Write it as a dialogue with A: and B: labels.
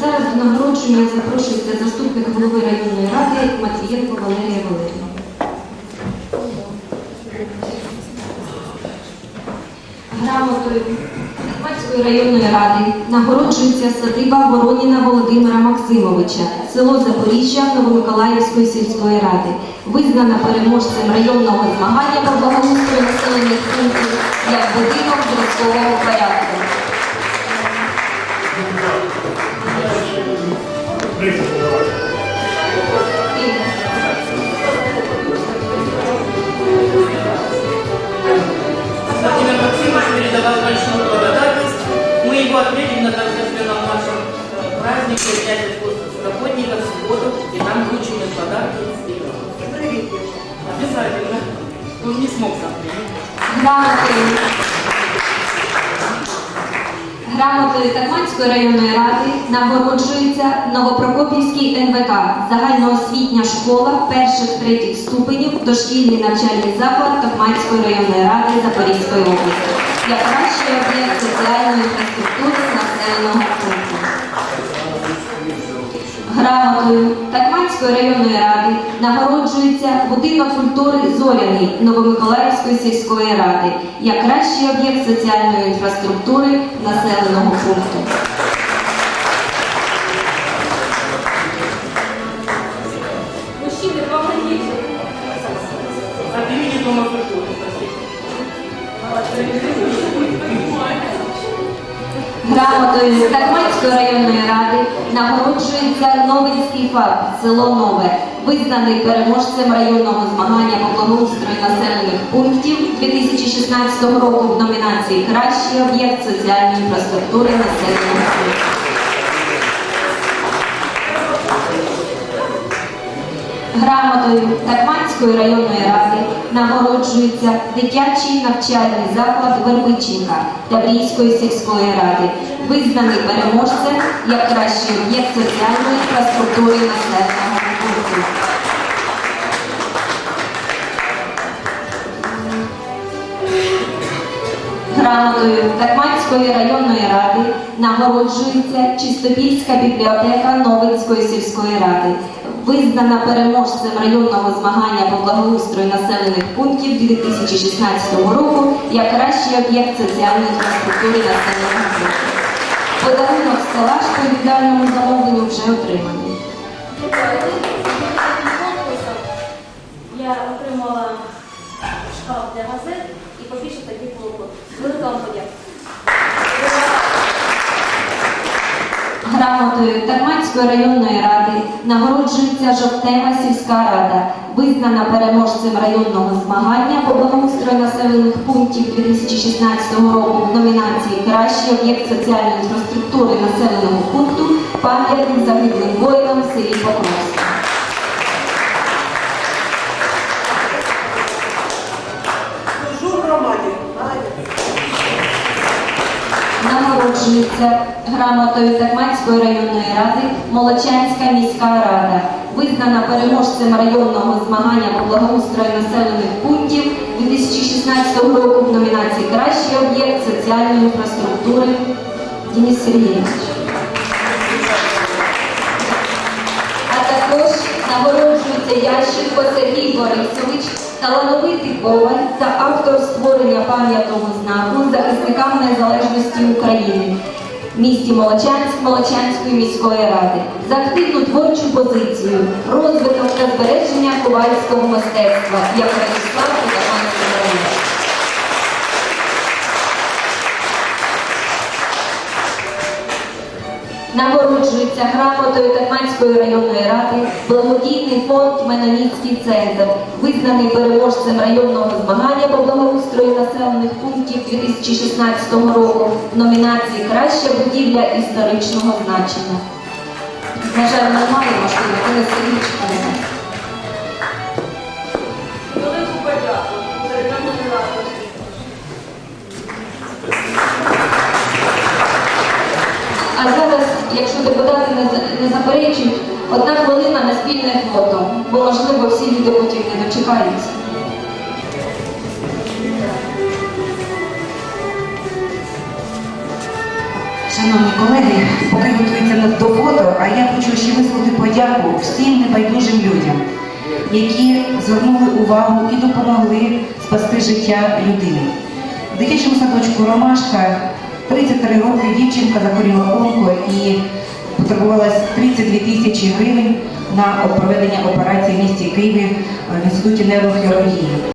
A: Зараз до нагородження запрошується заступник голови районної ради Матвієнко Валерія Валерійовна. Грамотою Карпатської районної ради нагороджується садиба Вороніна Володимира Максимовича, село Запоріжжя Новомиколаївської сільської ради, визнана переможцем районного змагання по благоустрою населених пунктів як будинок зразкового порядку.
B: Владимир Максимович передавал большую благодарность. Мы его отметим на торжественном нашем празднике Дядя работников в субботу, и там вручены подарки и Обязательно. Он не смог сам приехать.
A: Грамотою. Грамотою районної ради нагороджується Новопрокопівський НВК, загальноосвітня школа перших третіх ступенів, дошкільний навчальний заклад Токманської районної ради Запорізької області, як кращий об'єкт соціальної інфраструктури населеного пункту. Грамотою Такманської районної ради нагороджується будинок культури Зоряний Новомиколаївської сільської ради як кращий об'єкт соціальної інфраструктури населеного пункту. Грамотою Старманської районної ради нагороджується Новинський ФАП, село Нове, визнаний переможцем районного змагання по благоустрою населених пунктів 2016 року в номінації Кращий об'єкт соціальної інфраструктури населених пункту. Грамотою Такманської районної ради нагороджується дитячий навчальний заклад Вербичинка Таврійської сільської ради, визнаний переможцем як кращий об'єкт соціальної інфраструктури населеного пункту. Грамотою Такманської районної ради нагороджується Чистопільська бібліотека Новинської сільської ради, визнана переможцем районного змагання по благоустрою населених пунктів 2016 року як кращий об'єкт соціальної інфраструктури населеного пункту. Подарунок стелаж по індивідуальному замовленню вже отриманий.
C: Я отримала шкаф для газет і побільше таких було. Велика вам подяка.
A: Грамотою Тарманської районної ради нагороджується Жовтева сільська рада, визнана переможцем районного змагання по благоустрою населених пунктів 2016 року в номінації Кращий об'єкт соціальної інфраструктури населеного пункту. Пам'ятник загиблим воїнам в селі Покровське. Нагороджується грамотою Такманської районної ради Молочанська міська рада, визнана переможцем районного змагання по благоустрою населених пунктів 2016 року в номінації Кращий об'єкт соціальної інфраструктури Денис Сергійович. А також нагороджується Ященко Сергій Борисович, талановитий коваль та автор створення пам'ятного знаку захисникам незалежності України місті Молочанськ Молочанської міської ради за активну творчу позицію, розвиток та збереження ковальського мистецтва як Радіслав Кутаханський Нагороджується грамотою Татманської районної ради благодійний фонд Меноніцький центр, визнаний переможцем районного змагання по благоустрою населених пунктів 2016 року в номінації Краща будівля історичного значення. На жаль, немає машини, але Сергійчика якщо депутати не заперечують, одна хвилина на спільне фото, бо можливо всі люди потім не дочекаються.
D: Шановні колеги, поки готується до фото, а я хочу ще висловити подяку всім небайдужим людям,
E: які звернули увагу і допомогли спасти життя людини. В дитячому садочку Ромашка 33 роки дівчинка захворіла онко і потребувалось 32 тисячі гривень на проведення операції в місті Києві в інституті нейрохірургії.